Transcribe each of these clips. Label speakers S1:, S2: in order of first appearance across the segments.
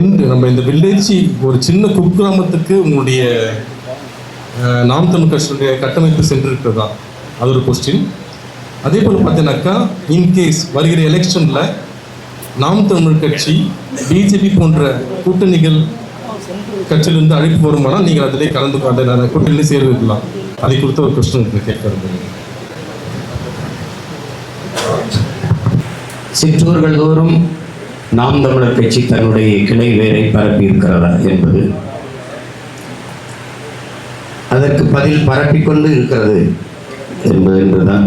S1: இன்று நம்ம இந்த வில்லேஜ் ஒரு சின்ன குக்கிராமத்துக்கு உங்களுடைய நாம் தமிழ் கட்சியுடைய கட்டமைப்பு சென்றிருக்கிறதா? அது ஒரு கொஸ்டின் அதே போல் பார்த்தீங்கன்னாக்கா இன்கேஸ் வருகிற எலெக்ஷனில் நாம் தமிழ் கட்சி பிஜேபி போன்ற கூட்டணிகள் கட்சியிலிருந்து அழைப்பு வருமானால் நீங்கள் அதிலே கலந்து கொண்ட கூட்டணியிலே சேர்விக்கலாம் அதை குறித்த ஒரு கொஸ்டின் உங்களுக்கு கேட்கறது
S2: சிற்றூர்கள் தோறும் நாம் தமிழர் கட்சி தன்னுடைய கிளை வேரை பரப்பி இருக்கிறதா என்பது அதற்கு பதில் பரப்பிக்கொண்டு இருக்கிறது என்பது என்பதுதான்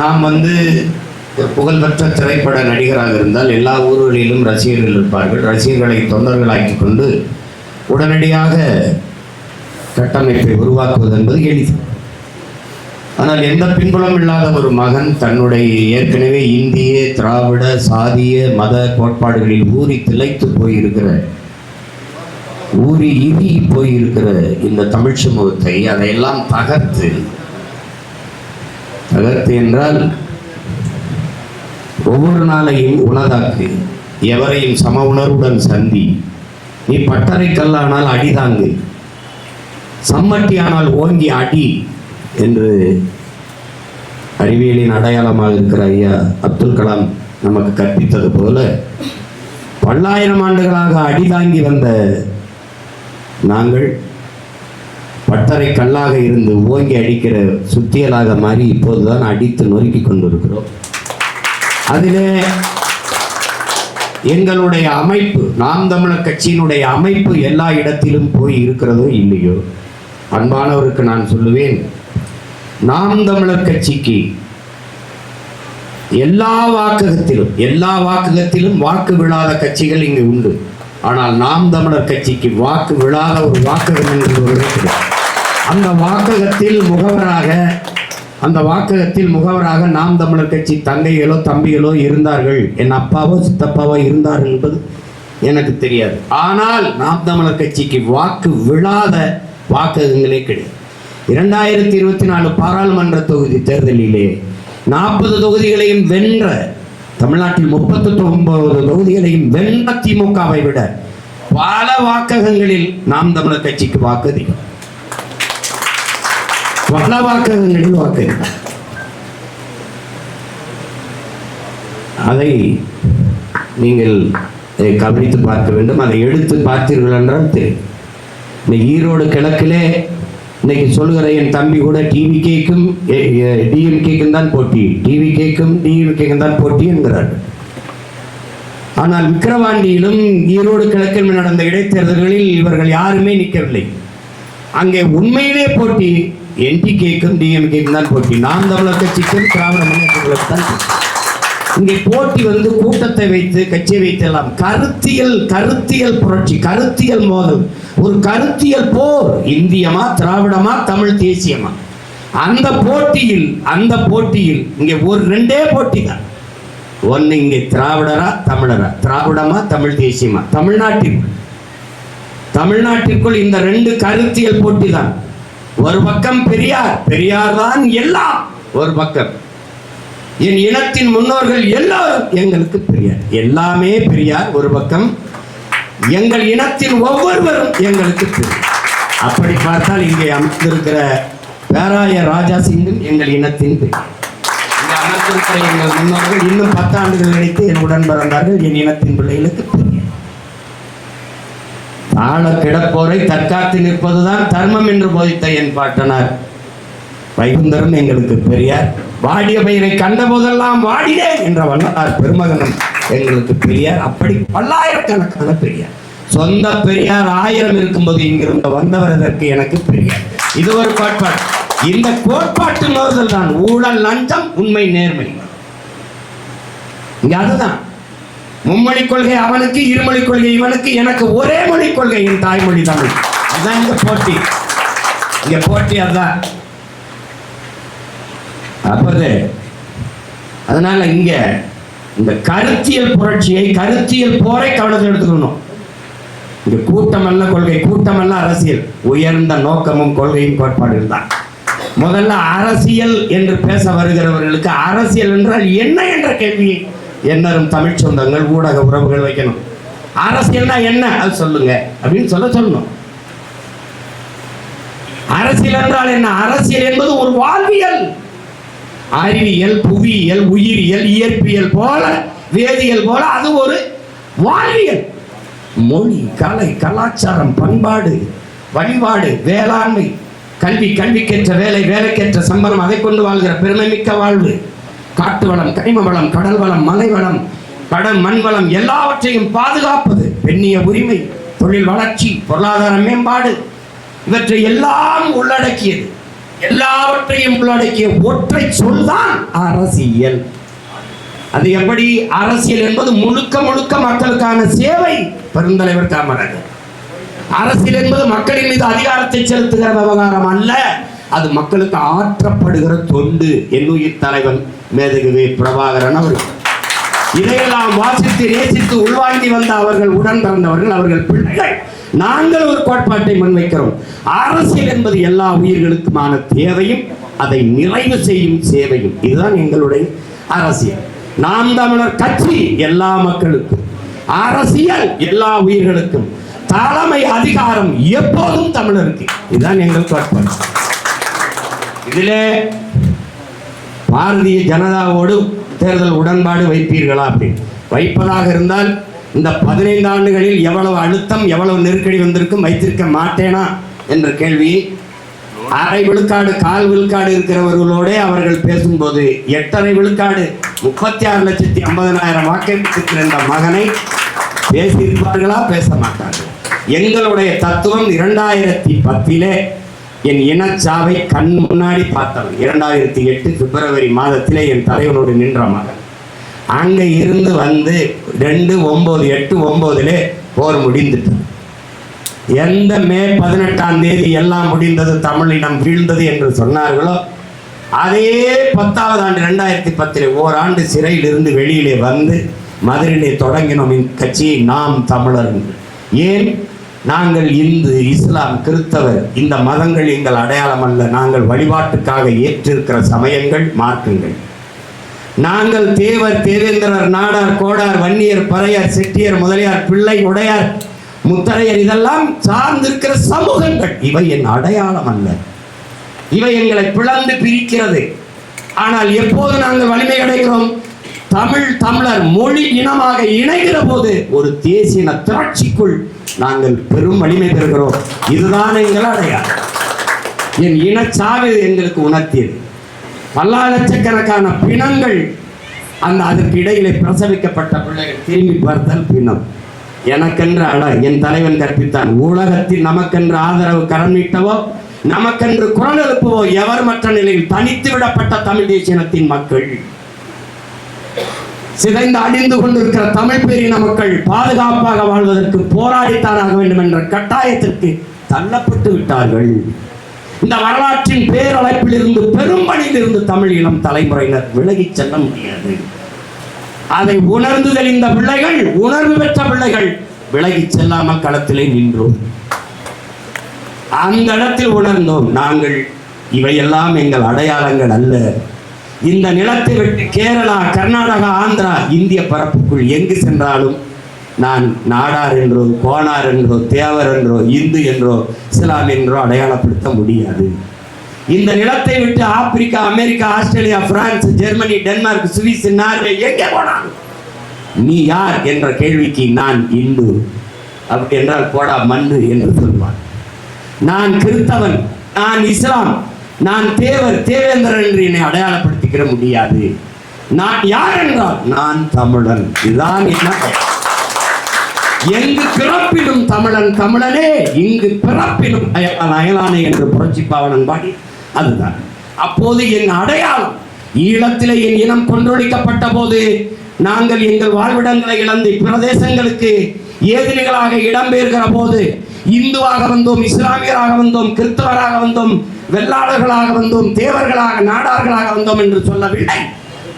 S2: நாம் வந்து புகழ்பெற்ற திரைப்பட நடிகராக இருந்தால் எல்லா ஊர்களிலும் ரசிகர்கள் இருப்பார்கள். ரசிகர்களை தொண்டர்களாக்கி கொண்டு உடனடியாக கட்டமைப்பை உருவாக்குவது என்பது எளிது. ஆனால் எந்த பின்புலம் இல்லாத ஒரு மகன் தன்னுடைய ஏற்கனவே இந்திய திராவிட சாதிய மத கோட்பாடுகளில் ஊறி திளைத்து போயிருக்கிற ஊறி இறுகி போயிருக்கிற இந்த தமிழ் சமூகத்தை அதையெல்லாம் தகர்த்து தகர்த்து என்றால் ஒவ்வொரு நாளையும் உணதாக்கு எவரையும் சம உணர்வுடன் சந்தி. நீ பட்டறை கல்லானால் அடிதாங்கு. சம்மட்டி ஆனால் ஓங்கி அடி. என்று அறிவியலின் அடையாளமாக இருக்கிற ஐயா அப்துல் கலாம் நமக்கு கற்பித்தது போல பல்லாயிரம் ஆண்டுகளாக அடிதாங்கி வந்த நாங்கள் பட்டறை கல்லாக இருந்து ஓங்கி அடிக்கிற சுத்தியலாக மாறி இப்போதுதான் அடித்து நொறுக்கி கொண்டிருக்கிறோம். அதிலே எங்களுடைய அமைப்பு நாம் தமிழர் கட்சியினுடைய அமைப்பு எல்லா இடத்திலும் போய் இருக்கிறதோ இல்லையோ? அன்பானவருக்கு நான் சொல்லுவேன் நாம் தமிழர் கட்சிக்கு எல்லா வாக்ககத்திலும் எல்லா வாக்ககத்திலும் வாக்கு விழாத கட்சிகள் இங்கு உண்டு. ஆனால் நாம் தமிழர் கட்சிக்கு வாக்கு விழாத ஒரு வாக்ககம் என்று அந்த வாக்ககத்தில் முகவராக அந்த வாக்ககத்தில் முகவராக நாம் தமிழர் கட்சி தங்கைகளோ தம்பிகளோ இருந்தார்கள். என் அப்பாவோ சித்தப்பாவோ இருந்தார்கள் என்பது எனக்கு தெரியாது. ஆனால் நாம் தமிழர் கட்சிக்கு வாக்கு விழாத வாக்ககங்களே கிடையாது. இரண்டாயிரத்தி இருபத்தி நாலு பாராளுமன்ற தொகுதி தேர்தலிலே நாற்பது தொகுதிகளையும் வென்ற தமிழ்நாட்டில் முப்பத்தி ஒன்பது தொகுதிகளையும் வென்ற திமுகவை விட பல வாக்ககங்களில் நாம் தமிழர் கட்சிக்கு வாக்கு அதிகம். பல வாக்ககங்களில் வாக்கு அதை நீங்கள் கவனித்து பார்க்க வேண்டும். அதை எடுத்து பார்த்தீர்கள் என்றால் தெரியும். இந்த ஈரோடு கிழக்கிலே இன்னைக்கு சொல்லுகிற என் தம்பி கூட டிவி கேக்கும் டிஎம்கேக்கும் தான் போட்டி. டிவி கேக்கும் டிஎம்கேக்கும் தான் போட்டி என்கிறார். ஆனால் விக்கிரவாண்டியிலும் ஈரோடு கிழக்கில் நடந்த இடைத்தேர்தல்களில் இவர்கள் யாருமே நிற்கவில்லை. அங்கே உண்மையிலே போட்டி என்டிகேக்கும் டிஎம்கேக்கும் தான் போட்டி. நாம் தமிழர் கட்சிக்கும் திராவிட முன்னேற்றங்களுக்கு தான் போட்டி. இங்கே போட்டி வந்து கூட்டத்தை வைத்து கட்சியை வைத்து எல்லாம் கருத்தியல் கருத்தியல் புரட்சி கருத்தியல் மோதல். ஒரு கருத்தியல் போர் இந்தியமா திராவிடமா தமிழ் தேசியமா? அந்த போட்டியில் அந்த போட்டியில் இங்கே ஒரு ரெண்டே போட்டி தான் ஒன்று இங்கே திராவிடரா தமிழரா? திராவிடமா தமிழ் தேசியமா? தமிழ்நாட்டில். தமிழ்நாட்டிற்குள் இந்த ரெண்டு கருத்தியல் போட்டி தான் ஒரு பக்கம் பெரியார் பெரியார் தான் எல்லாம். ஒரு பக்கம் என் இனத்தின் முன்னோர்கள் எல்லாரும் எங்களுக்கு பெரியார். எல்லாமே பெரியார் ஒரு பக்கம். எங்கள் இனத்தின் ஒவ்வொருவரும் எங்களுக்கு பெரியார். அப்படி பார்த்தால் இங்கே அமர்ந்திருக்கிற பேராய ராஜா சிங்கும் எங்கள் இனத்தின் பெரியார். இங்கே அமர்ந்திருக்கிற எங்கள் முன்னோர்கள் இன்னும் பத்தாண்டுகள் நினைத்து என் உடன் பிறந்தார்கள் என் இனத்தின் பிள்ளைகளுக்கு பெரியார். தாழ கிடப்போரை தற்காத்து நிற்பதுதான் தர்மம் என்று போதித்த என் பாட்டனார். வைகுந்தரன் எங்களுக்கு பெரியார். வாடிய பயிரை கண்ட போதெல்லாம் வாடினேன் என்ற வல்லலார் பெருமகனும் எங்களுக்கு பெரியார். அப்படி பல்லாயிரக்கணக்கான பெரியார். சொந்த பெரியார் ஆயிரம் இருக்கும்போது இங்கிருந்து வந்தவர் அதற்கு எனக்கு பெரியார். இது ஒரு கோட்பாடு. இந்த கோட்பாட்டு மோதல் தான் ஊழல் லஞ்சம் உண்மை நேர்மை. இங்க அதுதான். மும்மொழி கொள்கை அவனுக்கு இருமொழி கொள்கை இவனுக்கு எனக்கு ஒரே மொழி கொள்கை என் தாய்மொழி தமிழ். அதுதான் இங்க போட்டி. இங்க போட்டி அதுதான். அப்பதே அதனால இங்க இந்த கருத்தியல் புரட்சியை கருத்தியல் போரை கவனத்தில் எடுத்துக்கணும். இந்த கூட்டமல்ல கொள்கை கூட்டமல்ல அரசியல். உயர்ந்த நோக்கமும் கொள்கையும் கோட்பாடு தான். முதல்ல அரசியல் என்று பேச வருகிறவர்களுக்கு அரசியல் என்றால் என்ன என்ற கேள்வியை என்னரும் தமிழ் சொந்தங்கள் ஊடக உறவுகள் வைக்கணும். அரசியல்னா என்ன? அது சொல்லுங்க. அப்படின்னு சொல்ல சொல்லணும். அரசியல் என்றால் என்ன? அரசியல் என்பது ஒரு வாழ்வியல். அறிவியல் புவியியல் உயிரியல் இயற்பியல் போல வேதியியல் போல அது ஒரு வாழ்வியல். மொழி கலை கலாச்சாரம் பண்பாடு வழிபாடு வேளாண்மை கல்வி கல்விக்கேற்ற வேலை வேலைக்கேற்ற சம்பளம் அதை கொண்டு வாழ்கிற பெருமைமிக்க வாழ்வு. காட்டு வளம் கனிம வளம் கடல் வளம் மலை வளம் கடல் மண் வளம் எல்லாவற்றையும் பாதுகாப்பது பெண்ணிய உரிமை தொழில் வளர்ச்சி பொருளாதார மேம்பாடு இவற்றை எல்லாம் உள்ளடக்கியது. எல்லாவற்றையும் உள்ளடக்கிய ஒற்றை சொல்தான் அரசியல். அது எப்படி? அரசியல் என்பது முழுக்க முழுக்க மக்களுக்கான சேவை. பெருந்தலைவர் காமராஜர். அரசியல் என்பது மக்களின் மீது அதிகாரத்தை செலுத்துகிற விவகாரம் அல்ல. அது மக்களுக்கு ஆற்றப்படுகிற தொண்டு என்னுயிர் தலைவன் மேதகுவே பிரபாகரன் அவர்கள். இதையெல்லாம் வாசித்து நேசித்து உள்வாங்கி வந்த அவர்கள் உடன் பிறந்தவர்கள் அவர்கள் பிள்ளைகள். நாங்கள் ஒரு கோட்பாட்டை முன்வைக்கிறோம். அரசியல் என்பது எல்லா உயிர்களுக்குமான தேவையும் அதை நிறைவு செய்யும் சேவையும். இதுதான் எங்களுடைய அரசியல். நாம் தமிழர் கட்சி எல்லா மக்களுக்கும் அரசியல் எல்லா உயிர்களுக்கும் தலைமை அதிகாரம் எப்போதும் தமிழருக்கு. இதுதான் எங்கள் கோட்பாடு. இதிலே பாரதிய ஜனதாவோடு தேர்தல் உடன்பாடு வைப்பீர்களா அப்படின்னு. வைப்பதாக இருந்தால் இந்த பதினைந்து ஆண்டுகளில் எவ்வளவு அழுத்தம் எவ்வளவு நெருக்கடி வந்திருக்கும் வைத்திருக்க மாட்டேனா என்ற கேள்வி. அரை விழுக்காடு கால் விழுக்காடு இருக்கிறவர்களோட அவர்கள் பேசும்போது எட்டரை விழுக்காடு முப்பத்தி ஆறு லட்சத்தி ஐம்பதனாயிரம் வாக்களித்திருக்கிற இந்த மகனை பேசியிருப்பார்களா பேச மாட்டார்கள் எங்களுடைய தத்துவம் இரண்டாயிரத்தி பத்திலே என் இனச்சாவை கண் முன்னாடி பார்த்தவன். இரண்டாயிரத்தி எட்டு பிப்ரவரி மாதத்திலே என் தலைவனோடு நின்ற மகன். அங்கே இருந்து வந்து ரெண்டு ஒம்பது எட்டு ஒம்போதிலே போர் முடிந்துட்டு. எந்த மே பதினெட்டாம் தேதி எல்லாம் முடிந்தது தமிழினம் வீழ்ந்தது என்று சொன்னார்களோ அதே பத்தாவது ஆண்டு ரெண்டாயிரத்தி பத்தில் ஓராண்டு சிறையில் இருந்து வெளியிலே வந்து மதுரையிலே தொடங்கினோம் இந்த கட்சியை நாம் தமிழர் ஏன்? நாங்கள் இந்து இஸ்லாம் கிறிஸ்தவர் இந்த மதங்கள் எங்கள் அடையாளம் அல்ல. நாங்கள் வழிபாட்டுக்காக ஏற்றிருக்கிற சமயங்கள் மார்க்கங்கள். நாங்கள் தேவர் தேவேந்திரர் நாடார் கோடார் வன்னியர் பறையர் செட்டியர் முதலியார் பிள்ளை உடையார் முத்தரையர் இதெல்லாம் சார்ந்திருக்கிற சமூகங்கள். இவை என் அடையாளம் அல்ல. இவை எங்களை பிளந்து பிரிக்கிறது. ஆனால் எப்போது நாங்கள் வலிமை அடைகிறோம்? தமிழ் தமிழர் மொழி இனமாக இணைகிற போது ஒரு தேசிய திராட்சிக்குள் நாங்கள் பெரும் வலிமை பெறுகிறோம். இதுதான் எங்கள் அடையாளம். என் இனச்சாவு எங்களுக்கு உணர்த்தியது. பல்லா லட்சக்கணக்கான பிணங்கள் அந்த அதற்கு இடையிலே பிரசவிக்கப்பட்ட பிள்ளைகள் திரும்பி பார்த்தல் பிணம் எனக்கென்று அழ என் தலைவன் கற்பித்தான் உலகத்தில் நமக்கென்று ஆதரவு கரம் நீட்டவோ நமக்கென்று குரல் எழுப்புவோ எவர் மற்ற நிலையில் தனித்து விடப்பட்ட தமிழ் தேசியனத்தின் மக்கள். சிதைந்து அழிந்து கொண்டிருக்கிற தமிழ் பேரின மக்கள் பாதுகாப்பாக வாழ்வதற்கு போராடித்தாராக வேண்டும் என்ற கட்டாயத்திற்கு தள்ளப்பட்டு விட்டார்கள். இந்த வரலாற்றின் பேரழைப்பில் இருந்து பெரும்பணியில் இருந்து தமிழ் இளம் தலைமுறையினர் விலகிச் செல்ல முடியாது. அதை உணர்ந்து தெளிந்த பிள்ளைகள் உணர்வு பெற்ற பிள்ளைகள் விலகிச் செல்லாமல் களத்திலே நின்றோம். அந்த இடத்தில் உணர்ந்தோம் நாங்கள் இவையெல்லாம் எங்கள் அடையாளங்கள் அல்ல. இந்த நிலத்தை விட்டு கேரளா கர்நாடகா ஆந்திரா இந்திய பரப்புக்குள் எங்கு சென்றாலும் நான் நாடார் என்றோ கோனார் என்றோ தேவர் என்றோ இந்து என்றோ இஸ்லாம் என்றோ அடையாளப்படுத்த முடியாது. இந்த நிலத்தை விட்டு Africa America Australia France Germany Denmark Swiss Norway எங்கே போனாங்க நீ யார் என்ற கேள்விக்கு நான் இந்து. அப்படி என்றால் போடா மண்ணு என்று சொல்வான். நான் கிறிஸ்தவன் நான் இஸ்லாம் நான் தேவர் தேவேந்திரன் என்று என்னை அடையாளப்படுத்திக்கிற முடியாது. நான் யார் என்றால் நான் தமிழன். இதுதான் என்ன எங்கு பிறப்பினும் தமிழன் தமிழனே இங்கு பிறப்பினும் அயலான் அயலானே என்று புரட்சி பாவனன் பாடி அதுதான். அப்போது என் அடையாளம் ஈழத்திலே என் இனம் கொன்றொழிக்கப்பட்ட போது நாங்கள் எங்கள் வாழ்விடங்களை இழந்து பிரதேசங்களுக்கு ஏதிரிகளாக இடம்பெயர்கிற போது இந்துவாக வந்தோம் இஸ்லாமியராக வந்தோம் கிறிஸ்தவராக வந்தோம் வெள்ளாளர்களாக வந்தோம் தேவர்களாக நாடார்களாக வந்தோம் என்று சொல்லவில்லை.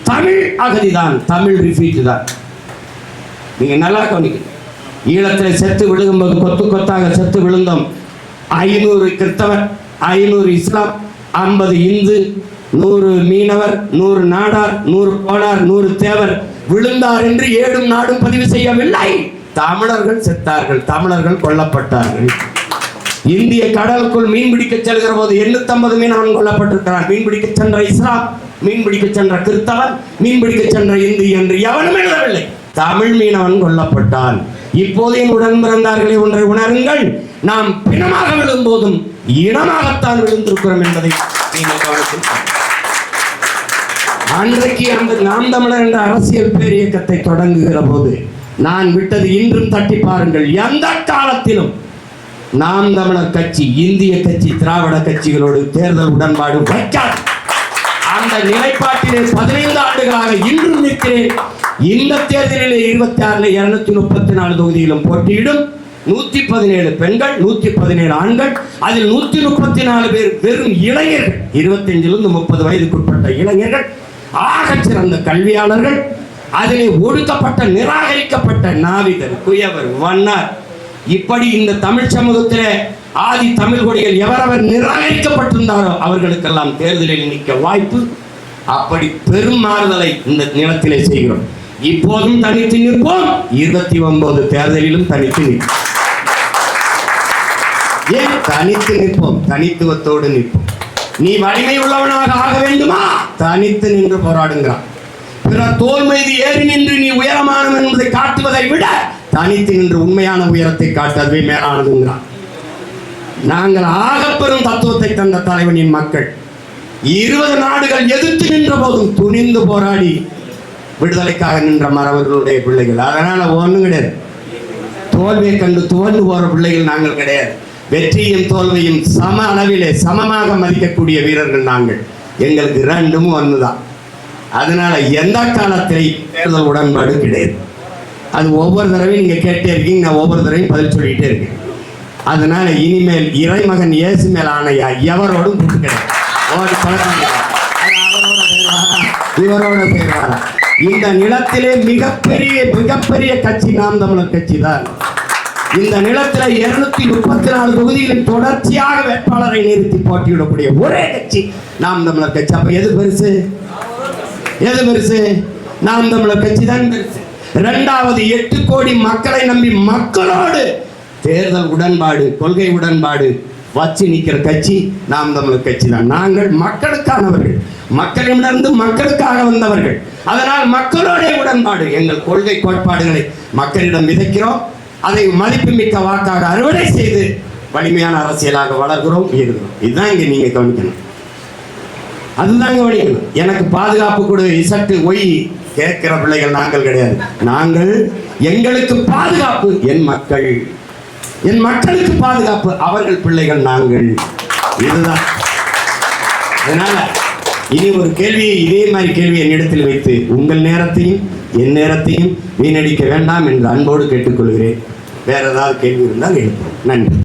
S2: தமிழ் அகதிதான் தமிழ் ரிஃபீட் தான். நீங்க நல்லா கவனிக்கணும். ஈழத்தில் செத்து விழுகும்போது கொத்து கொத்தாக செத்து விழுந்தோம். ஐநூறு கிறிஸ்தவர் ஐநூறு இஸ்லாம் ஐம்பது இந்து நூறு மீனவர் நூறு நாடார் நூறு கோடார் நூறு தேவர் விழுந்தார் என்று ஏடும் நாடும் பதிவு செய்யவில்லை. தமிழர்கள் செத்தார்கள் தமிழர்கள் கொல்லப்பட்டார்கள். இந்திய கடலுக்குள் மீன் பிடிக்க செல்கிற போது எண்ணூத்தம்பது மீனவன் கொல்லப்பட்டிருக்கிறான். மீன் பிடிக்க சென்ற இஸ்லாம் மீன் பிடிக்க சென்ற கிறிஸ்தவன் மீன் பிடிக்க சென்ற இந்து என்று எவனும் எழுதவில்லை. தமிழ் மீனவன் கொல்லப்பட்டான். இப்போது என் உடன் பிறந்தார்களே ஒன்றை உணருங்கள். நாம் பிணமாக விழும்போதும் இனமாகத்தான் விழுந்திருக்கிறோம் என்பதை நீங்கள் கவனத்தில் அன்றைக்கு அந்த நாம் தமிழர் என்ற அரசியல் பேரியக்கத்தை தொடங்குகிற போது நான் விட்டது இன்றும் தட்டி பாருங்கள். எந்த காலத்திலும் நாம் தமிழர் கட்சி இந்திய கட்சி திராவிட கட்சிகளோடு தேர்தல் உடன்பாடு வைக்காது. அந்த நிலைப்பாட்டிலே பதினைந்து ஆண்டுகளாக இன்றும் நிற்கிறேன். இந்த தேர்தலில் இருபத்தி ஆறுல இருநூத்தி முப்பத்தி நாலு தொகுதியிலும் போட்டியிடும் நூத்தி பதினேழு பெண்கள் நூத்தி பதினேழு ஆண்கள். அதில் நூத்தி முப்பத்தி நாலு பேர் வெறும் இளைஞர்கள். இருபத்தஞ்சிலிருந்து முப்பது வயதுக்குட்பட்ட இளைஞர்கள் ஆகச் சிறந்த கல்வியாளர்கள் அதிலே ஒடுக்கப்பட்ட நிராகரிக்கப்பட்ட நாவிகர் குயவர் வண்ணார் இப்படி இந்த தமிழ் சமூகத்தில் ஆதி தமிழ் கொடிகள் எவரவர் நிராகரிக்கப்பட்டிருந்தாரோ அவர்களுக்கெல்லாம் தேர்தலில் நிற்க வாய்ப்பு. அப்படி பெரும் மாறுதலை இந்த நிலத்திலே செய்கிறோம். இப்போதும் தனித்து நிற்போம். இருபத்தி ஒன்பது தேர்தலிலும் தனித்து நிற்போம். ஏன்? தனித்து நிற்போம். தனித்துவத்தோடு நிற்போம். நீ வலிமை உள்ளவனாக ஆக வேண்டுமா? தனித்து நின்று போராடுங்கிறான். பிறர் தோல் மீது ஏறி நின்று நீ உயரமானவன் என்பதை காட்டுவதை விட தனித்து நின்று உண்மையான உயரத்தை காட்டு அதுவே மேலானதுங்கிறான். நாங்கள் ஆகப்பெறும் தத்துவத்தை தந்த தலைவனின் மக்கள். இருபது நாடுகள் எதிர்த்து நின்ற போதும் துணிந்து போராடி விடுதலைக்காக நின்ற மறவர்களுடைய பிள்ளைகள். அதனால் ஒன்றும் கிடையாது. தோல்வியை கண்டு தோல்வி போகிற பிள்ளைகள் நாங்கள் கிடையாது. வெற்றியும் தோல்வியும் சம அளவிலே சமமாக மதிக்கக்கூடிய வீரர்கள் நாங்கள். எங்களுக்கு ரெண்டும் தான் அதனால் எந்த காலத்திலையும் தேர்தல் உடன்பாடு கிடையாது. அது ஒவ்வொரு தடவையும் நீங்கள் கேட்டே இருக்கீங்க நான் ஒவ்வொரு தடவையும் பதில் சொல்லிகிட்டே இருக்கேன். அதனால இனிமேல் இறைமகன் இயேசு மேல் ஆணையா எவரோடும் கூட்டு கிடையாது. அவரோட இவரோட பேராரா. இந்த நிலத்திலே மிகப்பெரிய மிகப்பெரிய கட்சி நாம் தமிழர் கட்சி தான். இந்த நிலத்தில் இருநூத்தி முப்பத்தி நாலு தொகுதிகளில் தொடர்ச்சியாக வேட்பாளரை நிறுத்தி போட்டியிடக்கூடிய ஒரே கட்சி நாம் தமிழர் கட்சி. அப்ப எது பெருசு? எது பெருசு? நாம் தமிழர் கட்சி தான் பெருசு. இரண்டாவது எட்டு கோடி மக்களை நம்பி மக்களோடு தேர்தல் உடன்பாடு கொள்கை உடன்பாடு வச்சு நிற்கிற கட்சி நாம் தமிழர் கட்சி தான். நாங்கள் மக்களுக்கானவர்கள். மக்களிடமிருந்து மக்களுக்காக வந்தவர்கள். அதனால் மக்களுடைய உடன்பாடு எங்கள் கொள்கை கோட்பாடுகளை மக்களிடம் விதைக்கிறோம். அதை மதிப்புமிக்க வாக்காக அறுவடை செய்து வலிமையான அரசியலாக வளர்கிறோம் இருக்கிறோம் இதுதான் இங்கே நீங்கள் கவனிக்கணும். அதுதாங்க வழிகள் எனக்கு பாதுகாப்பு கொடு இசட்டு ஒய் கேட்கிற பிள்ளைகள் நாங்கள் கிடையாது. நாங்கள் எங்களுக்கு பாதுகாப்பு என் மக்கள். என் மக்களுக்கு பாதுகாப்பு அவர்கள் பிள்ளைகள் நாங்கள். இதுதான். அதனால இனி ஒரு கேள்வியை இதே மாதிரி கேள்வி என்னிடத்தில் வைத்து உங்கள் நேரத்தையும் என் நேரத்தையும் வீணடிக்க வேண்டாம் என்று அன்போடு கேட்டுக்கொள்கிறேன். வேற ஏதாவது கேள்வி இருந்தால் எழுப்போம் நன்றி.